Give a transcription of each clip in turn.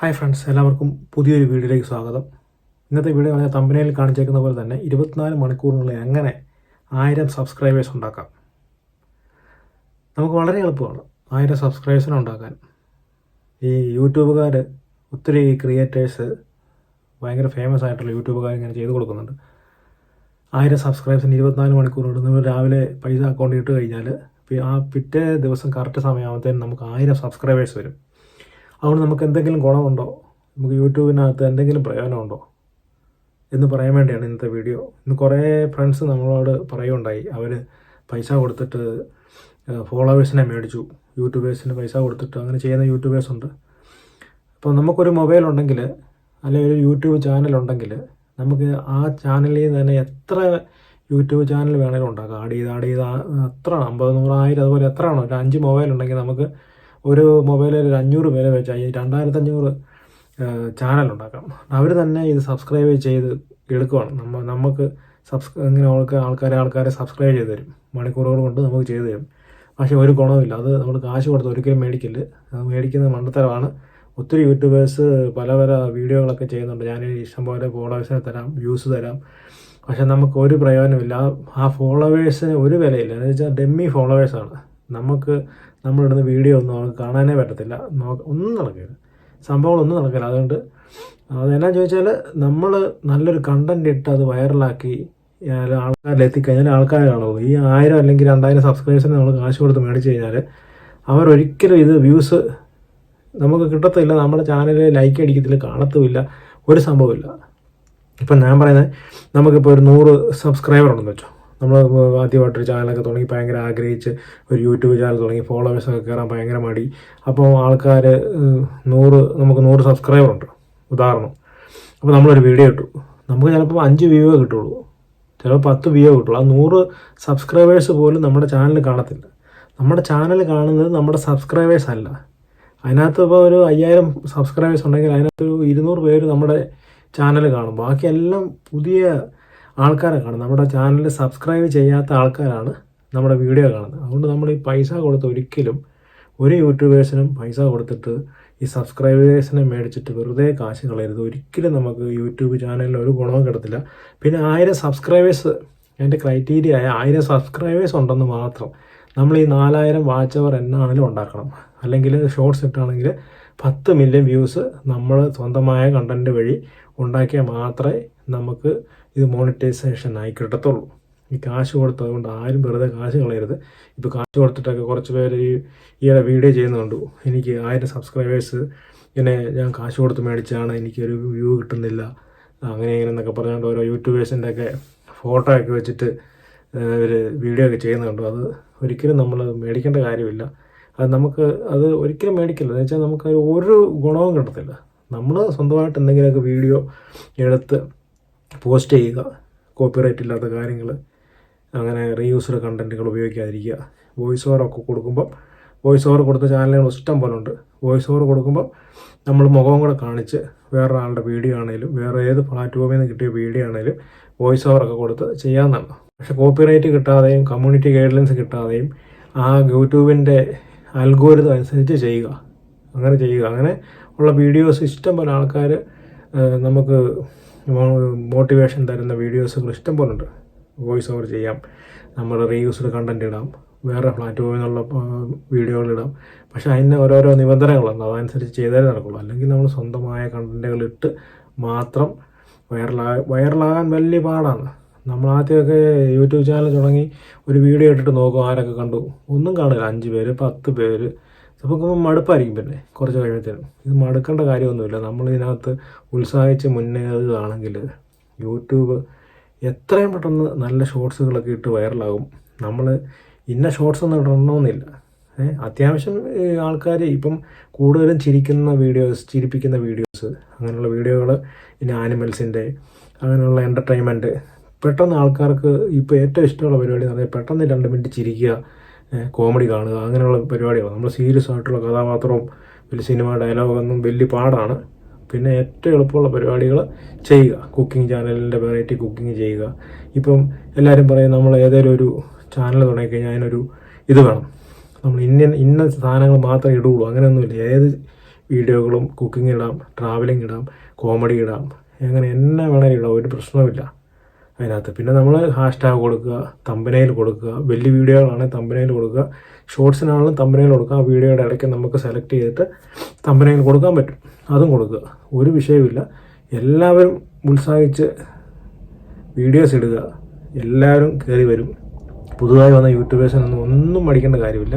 Hi friends എല്ലാവർക്കും പുതിയൊരു വീഡിയോയിലേക്ക് സ്വാഗതം. ഇന്നത്തെ വീഡിയോ ഞാൻ തമ്പനയിൽ കാണിച്ചേക്കുന്ന പോലെ തന്നെ ഇരുപത്തിനാല് മണിക്കൂറിനുള്ളിൽ എങ്ങനെ ആയിരം സബ്സ്ക്രൈബേഴ്സ് ഉണ്ടാക്കാം. നമുക്ക് വളരെ എളുപ്പമാണ് ആയിരം സബ്സ്ക്രൈബേഴ്സിനെ ഉണ്ടാക്കാൻ. ഈ യൂട്യൂബുകാർ ഒത്തിരി ക്രിയേറ്റേഴ്സ് ഭയങ്കര ഫേമസ് ആയിട്ടുള്ള യൂട്യൂബുകാർ ഇങ്ങനെ ചെയ്ത് കൊടുക്കുന്നുണ്ട്. ആയിരം സബ്സ്ക്രൈബേഴ്സിന് ഇരുപത്തിനാല് മണിക്കൂറുണ്ട് നിങ്ങൾ രാവിലെ പൈസ അക്കൗണ്ടിൽ ഇട്ട് കഴിഞ്ഞാൽ ആ പിറ്റേ ദിവസം കറക്റ്റ് സമയമാകുമ്പോഴത്തേനും നമുക്ക് ആയിരം സബ്സ്ക്രൈബേഴ്സ് വരും. അതുകൊണ്ട് നമുക്ക് എന്തെങ്കിലും ഗുണമുണ്ടോ? നമുക്ക് യൂട്യൂബിനകത്ത് എന്തെങ്കിലും പ്രയോജനമുണ്ടോ? എന്ന് പറയാൻ വേണ്ടിയാണ് ഇന്നത്തെ വീഡിയോ. ഇന്ന് കുറേ ഫ്രണ്ട്സ് നമ്മളോട് പറയുകയുണ്ടായി. അവർ പൈസ കൊടുത്തിട്ട് ഫോളോവേഴ്സിനെ മേടിച്ചു. യൂട്യൂബേഴ്സിന് പൈസ കൊടുത്തിട്ട് അങ്ങനെ ചെയ്യുന്ന യൂട്യൂബേഴ്സ് ഉണ്ട്. അപ്പോൾ നമുക്കൊരു മൊബൈൽ ഉണ്ടെങ്കിൽ അല്ലെങ്കിൽ ഒരു യൂട്യൂബ് ചാനൽ ഉണ്ടെങ്കിൽ നമുക്ക് ആ ചാനലിൽ തന്നെ എത്ര യൂട്യൂബ് ചാനൽ വേണമെങ്കിലും ഉണ്ടാക്കാം. ആഡ് ചെയ്ത് ആഡ് ചെയ്ത് എത്ര അമ്പത് നൂറായിരം അതുപോലെ എത്ര ആണോ ഒരു അഞ്ച് മൊബൈൽ ഉണ്ടെങ്കിൽ നമുക്ക് ഒരു മൊബൈലിൽ ഒരു അഞ്ഞൂറ് പേരെ വെച്ചാൽ ഈ രണ്ടായിരത്തഞ്ഞൂറ് ചാനൽ ഉണ്ടാക്കാം അവർ തന്നെ ഇത് സബ്സ്ക്രൈബ് ചെയ്ത് എടുക്കുവാണ്. നമ്മ നമുക്ക് സബ്സ് ഇങ്ങനെ ആൾക്ക് ആൾക്കാരെ ആൾക്കാരെ സബ്സ്ക്രൈബ് ചെയ്ത് തരും. മണിക്കൂറുകൾ കൊണ്ട് നമുക്ക് ചെയ്തു തരും. പക്ഷേ ഒരു ഗുണവുമില്ല. അത് നമ്മൾ കാശ് കൊടുത്ത് ഒരിക്കലും മേടിക്കില്ല. മേടിക്കുന്നത് മണ്ടത്തരമാണ്. ഒത്തിരി യൂട്യൂബേഴ്സ് പല പല വീഡിയോകളൊക്കെ ചെയ്യുന്നുണ്ട്. ഞാൻ ഇഷ്ടംപോലെ ഫോളോവേഴ്സിനെ തരാം വ്യൂസ് തരാം. പക്ഷെ നമുക്ക് ഒരു പ്രയോജനമില്ല ആ ഫോളോവേഴ്സിന് ഒരു വിലയില്ല. എന്ന് വെച്ചാൽ ഡെമ്മി ഫോളോവേഴ്സാണ് നമുക്ക് നമ്മളിടുന്ന വീഡിയോ ഒന്നും അവർക്ക് കാണാനേ പറ്റത്തില്ല. ഒന്നും നടക്കില്ല. സംഭവങ്ങളൊന്നും നടക്കില്ല. അതുകൊണ്ട് അതെന്നാ ചോദിച്ചാൽ നമ്മൾ നല്ലൊരു കണ്ടന്റ് ഇട്ട് അത് വൈറലാക്കി ആൾക്കാരിൽ എത്തിക്കഴിഞ്ഞാൽ ആൾക്കാർ കാണുമോ ഈ ആയിരം അല്ലെങ്കിൽ രണ്ടായിരം സബ്സ്ക്രൈബേഴ്സിന് നമ്മൾ കാശ് കൊടുത്ത് മേടിച്ച് കഴിഞ്ഞാൽ അവരൊരിക്കലും ഇത് വ്യൂസ് നമുക്ക് കിട്ടത്തില്ല. നമ്മുടെ ചാനലിൽ ലൈക്ക് അടിക്കത്തില്ല കാണത്തുമില്ല. ഒരു സംഭവമില്ല ഇപ്പം ഞാൻ പറയുന്നത് നമുക്കിപ്പോൾ ഒരു നൂറ് സബ്സ്ക്രൈബർ ഉണ്ടെന്ന് വെച്ചോ. നമ്മൾ ആദ്യമായിട്ടൊരു ചാനലൊക്കെ തുടങ്ങി ഭയങ്കര ആഗ്രഹിച്ച് ഒരു യൂട്യൂബ് ചാനൽ തുടങ്ങി ഫോളോവേഴ്സൊക്കെ കയറാൻ ഭയങ്കര മടി. അപ്പോൾ ആൾക്കാർ നൂറ് നമുക്ക് നൂറ് സബ്സ്ക്രൈബർ ഉണ്ട്. ഉദാഹരണം. അപ്പോൾ നമ്മളൊരു വീഡിയോ ഇട്ടു. നമുക്ക് ചിലപ്പോൾ അഞ്ച് വ്യൂവേ കിട്ടുള്ളൂ. ചിലപ്പോൾ പത്ത് വ്യൂ കിട്ടുള്ളൂ. ആ നൂറ് സബ്സ്ക്രൈബേഴ്സ് പോലും നമ്മുടെ ചാനൽ കാണത്തില്ല. നമ്മുടെ ചാനൽ കാണുന്നത് നമ്മുടെ സബ്സ്ക്രൈബേഴ്സ് അല്ല. അതിനകത്ത് ഇപ്പോൾ ഒരു അയ്യായിരം സബ്സ്ക്രൈബേഴ്സ് ഉണ്ടെങ്കിൽ അതിനകത്ത് ഒരു ഇരുന്നൂറ് പേര് നമ്മുടെ ചാനൽ കാണും. ബാക്കിയെല്ലാം പുതിയ ആൾക്കാരെ കാണും നമ്മുടെ ചാനൽ സബ്സ്ക്രൈബ് ചെയ്യാത്ത ആൾക്കാരാണ് നമ്മുടെ വീഡിയോ കാണുന്നത്. അതുകൊണ്ട് നമ്മൾ ഈ പൈസ കൊടുത്ത് ഒരിക്കലും ഒരു യൂട്യൂബേഴ്സിനും പൈസ കൊടുത്തിട്ട് ഈ സബ്സ്ക്രൈബേഴ്സിനെ മേടിച്ചിട്ട് വെറുതെ കാശ് കളയരുത്. ഒരിക്കലും നമുക്ക് യൂട്യൂബ് ചാനലിൽ ഒരു ഗുണവും കിടത്തില്ല പിന്നെ ആയിരം സബ്സ്ക്രൈബേഴ്സ് എന്റെ ക്രൈറ്റീരിയ ആയ ആയിരം സബ്സ്ക്രൈബേഴ്സ് ഉണ്ടെന്ന് മാത്രം നമ്മൾ ഈ നാലായിരം വാച്ച് അവർ എന്നാണെങ്കിലും ഉണ്ടാക്കണം. അല്ലെങ്കിൽ ഷോർട്സ് ഇട്ടാണെങ്കിൽ പത്ത് മില്യൺ വ്യൂസ് നമ്മൾ സ്വന്തമായ കണ്ടന്റ് വഴി ഉണ്ടാക്കിയാൽ മാത്രമേ നമുക്ക് ഇത് മോണിറ്റൈസേഷൻ ആയി കിട്ടത്തുള്ളൂ. ഈ കാശ് കൊടുത്തത് കൊണ്ട് ആരും വെറുതെ കാശ് കളയരുത്. ഇപ്പോൾ കാശ് കൊടുത്തിട്ടൊക്കെ കുറച്ച് പേര് ഈ ഈയിടെ വീഡിയോ ചെയ്യുന്നുണ്ട് എനിക്ക് ആയിരം സബ്സ്ക്രൈബേഴ്സ് ഇങ്ങനെ ഞാൻ കാശ് കൊടുത്ത് മേടിച്ചാണ് എനിക്കൊരു വ്യൂ കിട്ടുന്നില്ല. അങ്ങനെ ഇങ്ങനെ എന്നൊക്കെ പറഞ്ഞുകൊണ്ട് ഓരോ യൂട്യൂബേഴ്സിന്റെ ഒക്കെ ഫോട്ടോ ഒക്കെ വെച്ചിട്ട് ഒരു വീഡിയോ ഒക്കെ ചെയ്യുന്നുണ്ട് അത് ഒരിക്കലും നമ്മൾ മേടിക്കേണ്ട കാര്യമില്ല. അത് നമുക്ക് അത് ഒരിക്കലും മേടിക്കില്ല. എന്ന് വെച്ചാൽ നമുക്ക് ഒരു ഗുണവും കിട്ടത്തില്ല. നമ്മൾ സ്വന്തമായിട്ട് എന്തെങ്കിലുമൊക്കെ വീഡിയോ എടുത്ത് പോസ്റ്റ് ചെയ്യുക. കോപ്പിറൈറ്റ് ഇല്ലാത്ത കാര്യങ്ങൾ അങ്ങനെ റീയൂസ്ഡ് കണ്ടന്റുകൾ ഉപയോഗിക്കാതിരിക്കുക. വോയിസ് ഓവറൊക്കെ കൊടുക്കുമ്പം വോയിസ് ഓവർ കൊടുത്ത ചാനലുകൾ ഇഷ്ടം പോലെ ഉണ്ട്. വോയിസ് ഓവർ കൊടുക്കുമ്പോൾ നമ്മൾ മുഖവും കൂടെ കാണിച്ച് വേറൊരാളുടെ വീഡിയോ ആണെങ്കിലും വേറെ ഏത് പ്ലാറ്റ്ഫോമിൽ നിന്ന് കിട്ടിയ വീഡിയോ ആണെങ്കിലും വോയിസ് ഓവറൊക്കെ കൊടുത്ത് ചെയ്യാമെന്നാണ് പക്ഷേ കോപ്പിറൈറ്റ് കിട്ടാതെയും കമ്മ്യൂണിറ്റി ഗൈഡ്ലൈൻസ് കിട്ടാതെയും ആ യൂട്യൂബിന്റെ അൽഗോരിതം അനുസരിച്ച് ചെയ്യുക. അങ്ങനെ ചെയ്യുക. അങ്ങനെ ഉള്ള വീഡിയോസ് ഇഷ്ടം പോലെ ആൾക്കാർ നമുക്ക് മോട്ടിവേഷൻ തരുന്ന വീഡിയോസുകൾ ഇഷ്ടം പോലെ ഉണ്ട് വോയിസ് ഓവർ ചെയ്യാം നമ്മൾ റീയൂസ്ഡ് കണ്ടന്റ് ഇടാം. വേറെ പ്ലാറ്റ്ഫോമിൽ നിന്നുള്ള വീഡിയോകൾ ഇടാം. പക്ഷേ അതിന് ഓരോരോ നിബന്ധനകളുണ്ട്. അതനുസരിച്ച് ചെയ്താലേ നടക്കുള്ളൂ. അല്ലെങ്കിൽ നമ്മൾ സ്വന്തമായ കണ്ടന്റുകൾ ഇട്ട് മാത്രം വൈറലാ വൈറലാകാൻ വലിയ പാടാണ്. നമ്മൾ ആദ്യമൊക്കെ യൂട്യൂബ് ചാനൽ തുടങ്ങി ഒരു വീഡിയോ ഇട്ടിട്ട് നോക്കും ആരൊക്കെ കണ്ടു. ഒന്നും കാണില്ല. അഞ്ച് പേര് പത്ത് പേര് നമുക്ക് മടുപ്പായിരിക്കും പിന്നെ കുറച്ച് കഴിയുമ്പോഴത്തേനും ഇത് മടുക്കേണ്ട കാര്യമൊന്നുമില്ല. നമ്മൾ ഇതിനകത്ത് ഉത്സാഹിച്ച് മുന്നേറുകയാണെങ്കിൽ യൂട്യൂബ് എത്രയും പെട്ടെന്ന് നല്ല ഷോർട്സുകളൊക്കെ ഇട്ട് വൈറലാകും. നമ്മൾ ഇന്ന ഷോർട്സ് ഒന്നും ഇടണമെന്നില്ല. അത്യാവശ്യം ആൾക്കാർ ഇപ്പം കൂടുതലും ചിരിക്കുന്ന വീഡിയോസ് ചിരിപ്പിക്കുന്ന വീഡിയോസ് അങ്ങനെയുള്ള വീഡിയോകൾ പിന്നെ ആനിമൽസിന്റെ അങ്ങനെയുള്ള എന്റർടൈൻമെന്റ് പെട്ടെന്ന് ആൾക്കാർക്ക് ഇപ്പോൾ ഏറ്റവും ഇഷ്ടമുള്ള പരിപാടി എന്ന് പറഞ്ഞാൽ പെട്ടെന്ന് രണ്ട് മിനിറ്റ് ചിരിക്കുക കോമഡി കാണുക അങ്ങനെയുള്ള പരിപാടികളാണ് നമ്മൾ സീരിയസ് ആയിട്ടുള്ള കഥാപാത്രവും വലിയ സിനിമ ഡയലോഗൊന്നും വലിയ പാടാണ്. പിന്നെ ഏറ്റവും എളുപ്പമുള്ള പരിപാടികൾ ചെയ്യുക. കുക്കിംഗ് ചാനലിന്റെ വെറൈറ്റി കുക്കിംഗ് ചെയ്യുക. ഇപ്പം എല്ലാവരും പറയും നമ്മൾ ഏതെങ്കിലും ഒരു ചാനൽ തുടങ്ങിക്കഴിഞ്ഞാൽ അതിനൊരു ഇത് വേണം. നമ്മൾ ഇന്ന ഇന്ന സാധനങ്ങൾ മാത്രമേ ഇടുകയുള്ളൂ. അങ്ങനെയൊന്നുമില്ല. ഏത് വീഡിയോകളും കുക്കിംഗ് ഇടാം ട്രാവലിംഗ് ഇടാം കോമഡി ഇടാം അങ്ങനെ എന്നെ വേണേലും ഇടാം. ഒരു പ്രശ്നവുമില്ല. അതിനകത്ത്. പിന്നെ നമ്മൾ ഹാഷ്ടാഗ് കൊടുക്കുക തമ്പനയിൽ കൊടുക്കുക വലിയ വീഡിയോകളാണെങ്കിൽ തമ്പനയിൽ കൊടുക്കുക ഷോർട്സിനാണെങ്കിലും തമ്പനയിൽ കൊടുക്കുക. ആ വീഡിയോയുടെ ഇടയ്ക്ക് നമുക്ക് സെലക്ട് ചെയ്തിട്ട് തമ്പനയിൽ കൊടുക്കാൻ പറ്റും. അതും കൊടുക്കുക. ഒരു വിഷയമില്ല എല്ലാവരും ഉത്സാഹിച്ച് വീഡിയോസ് ഇടുക. എല്ലാവരും കയറി വരും. പുതുതായി വന്ന യൂട്യൂബേഴ്സിനൊന്നും ഒന്നും പഠിക്കേണ്ട കാര്യമില്ല.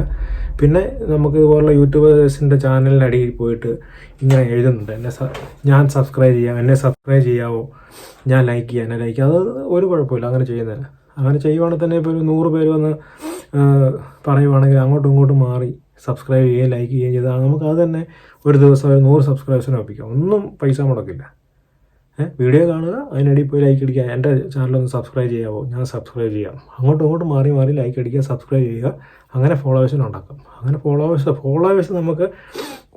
പിന്നെ നമുക്ക് ഇതുപോലുള്ള യൂട്യൂബേഴ്സിന്റെ ചാനലിന്റെ അടിയിൽ പോയിട്ട് ഇങ്ങനെ എഴുതുന്നുണ്ട്. എന്നെ ഞാൻ സബ്സ്ക്രൈബ് ചെയ്യാം എന്നെ സബ്സ്ക്രൈബ് ചെയ്യാവോ? ഞാൻ ലൈക്ക് ചെയ്യാം എന്നെ ലൈക്ക് അത് ഒരു കുഴപ്പമില്ല അങ്ങനെ ചെയ്യുന്നില്ല അങ്ങനെ ചെയ്യുവാണെങ്കിൽ തന്നെ ഇപ്പോൾ ഒരു നൂറ് പേര് വന്ന് പറയുവാണെങ്കിൽ അങ്ങോട്ടും ഇങ്ങോട്ടും മാറി സബ്സ്ക്രൈബ് ചെയ്യുകയും ലൈക്ക് ചെയ്യുകയും ചെയ്താൽ നമുക്ക് അത് തന്നെ ഒരു ദിവസം ഒരു നൂറ് സബ്സ്ക്രൈബേഴ്സിനെ ഒപ്പിക്കാം. ഒന്നും പൈസ മുടക്കില്ല. വീഡിയോ കാണുക അതിനിടയിൽ പോയി ലൈക്ക് അടിക്കുക. എന്റെ ചാനലൊന്ന് സബ്സ്ക്രൈബ് ചെയ്യാവോ? ഞാൻ സബ്സ്ക്രൈബ് ചെയ്യാം. അങ്ങോട്ടും ഇങ്ങോട്ടും മാറി മാറി ലൈക്ക് അടിക്കുക സബ്സ്ക്രൈബ് ചെയ്യുക. അങ്ങനെ ഫോളോവേഴ്സിന് ഉണ്ടാക്കും. അങ്ങനെ ഫോളോവേഴ്സ് ഫോളോവേഴ്സ് നമുക്ക്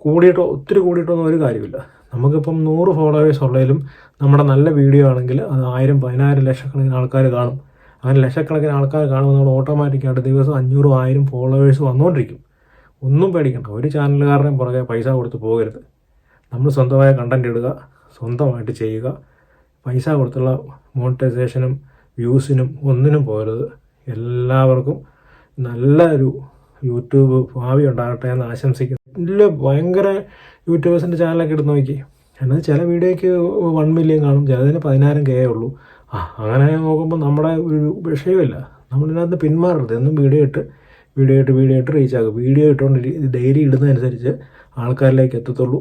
കൂടിയിട്ടോ ഒത്തിരി കൂടിയിട്ടൊന്നും ഒരു കാര്യമില്ല. നമുക്കിപ്പം നൂറ് ഫോളോവേഴ്സ് ഉള്ളതിലും നമ്മുടെ നല്ല വീഡിയോ ആണെങ്കിൽ അത് ആയിരം പതിനായിരം ലക്ഷക്കണക്കിന് ആൾക്കാർ കാണും. അങ്ങനെ ലക്ഷക്കണക്കിന് ആൾക്കാർ കാണുമ്പോൾ നമ്മൾ ഓട്ടോമാറ്റിക്കായിട്ട് ദിവസം അഞ്ഞൂറും ആയിരം ഫോളോവേഴ്സ് വന്നുകൊണ്ടിരിക്കും ഒന്നും പേടിക്കണ്ട. ഒരു ചാനലുകാരനെയും പുറകെ പൈസ കൊടുത്ത് പോകരുത്. നമ്മൾ സ്വന്തമായ കണ്ടന്റ് ഇടുക. സ്വന്തമായിട്ട് ചെയ്യുക. പൈസ കൊടുത്തുള്ള മോണിറ്റൈസേഷനും വ്യൂസിനും ഒന്നിനും പോരുത്. എല്ലാവർക്കും നല്ലൊരു യൂട്യൂബ് ഭാവി ഉണ്ടാകട്ടെ എന്ന് ആശംസിക്കുന്നു. വലിയ ഭയങ്കര യൂട്യൂബേഴ്സിന്റെ ചാനലൊക്കെ എടുത്ത് നോക്കി. എന്നാൽ ചില വീഡിയോയ്ക്ക് വൺ മില്യൺ കാണും. ചിലതിന് പതിനായിരം കെ ഉള്ളൂ. ആ അങ്ങനെ നോക്കുമ്പോൾ നമ്മുടെ ഒരു വിഷയമില്ല. നമ്മളിതിനകത്ത് പിന്മാറരുത്. എന്നും വീഡിയോ ഇട്ട് വീഡിയോ ഇട്ട് വീഡിയോ ഇട്ട് റീച്ച് ആകും വീഡിയോ ഇട്ടുകൊണ്ട് ഡെയിലി ഇടുന്നതനുസരിച്ച് ആൾക്കാരിലേക്ക് എത്തത്തുള്ളൂ.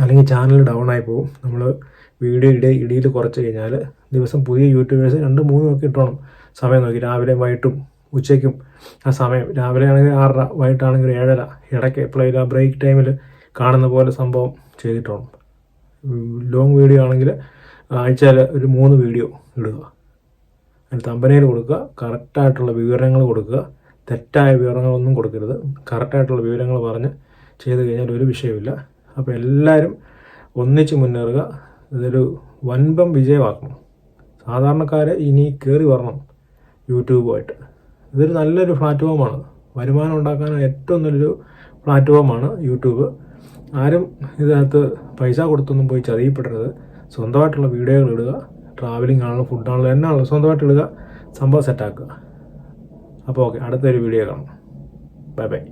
അല്ലെങ്കിൽ ചാനൽ ഡൗൺ ആയി പോകും നമ്മൾ വീഡിയോ ഇട ഇടിയിൽ കുറച്ച് കഴിഞ്ഞാൽ ദിവസം പുതിയ യൂട്യൂബേഴ്സ് രണ്ട് മൂന്ന് ഒക്കെ ഇട്ടോണം. സമയം നോക്കി. രാവിലെ വൈകിട്ടും ഉച്ചയ്ക്കും ആ സമയം. രാവിലെ ആണെങ്കിൽ ആറര വൈകിട്ടാണെങ്കിൽ ഏഴര. ഇടയ്ക്ക് എപ്പോഴും ആ ബ്രേക്ക് ടൈമിൽ കാണുന്ന പോലെ സംഭവം ചെയ്തിട്ടോണം. ലോങ് വീഡിയോ ആണെങ്കിൽ ആഴ്ചയിൽ ഒരു മൂന്ന് വീഡിയോ ഇടുക. അതിൽ തമ്പനയിൽ കൊടുക്കുക. കറക്റ്റായിട്ടുള്ള വിവരങ്ങൾ കൊടുക്കുക. തെറ്റായ വിവരങ്ങളൊന്നും കൊടുക്കരുത്. കറക്റ്റായിട്ടുള്ള വിവരങ്ങൾ പറഞ്ഞ് ചെയ്ത് കഴിഞ്ഞാൽ ഒരു വിഷയമില്ല അപ്പോൾ എല്ലാവരും ഒന്നിച്ച് മുന്നേറുക. ഇതൊരു വൻപം വിജയമാക്കണം സാധാരണക്കാർ ഇനി കയറി വരണം യൂട്യൂബുമായിട്ട്. ഇതൊരു നല്ലൊരു പ്ലാറ്റ്ഫോമാണ്. വരുമാനം ഉണ്ടാക്കാൻ ഏറ്റവും നല്ലൊരു പ്ലാറ്റ്ഫോമാണ് യൂട്യൂബ്. ആരും ഇതിനകത്ത് പൈസ കൊടുത്തൊന്നും പോയി ചതിയപ്പെടരുത്. സ്വന്തമായിട്ടുള്ള വീഡിയോകൾ ഇടുക ട്രാവലിംഗ് ആണല്ലോ ഫുഡാണല്ലോ എന്നാണല്ലോ സ്വന്തമായിട്ട് ഇടുക സംഭവം സെറ്റാക്കുക അപ്പോൾ ഓക്കെ അടുത്തൊരു വീഡിയോ കാണാം. Bye bye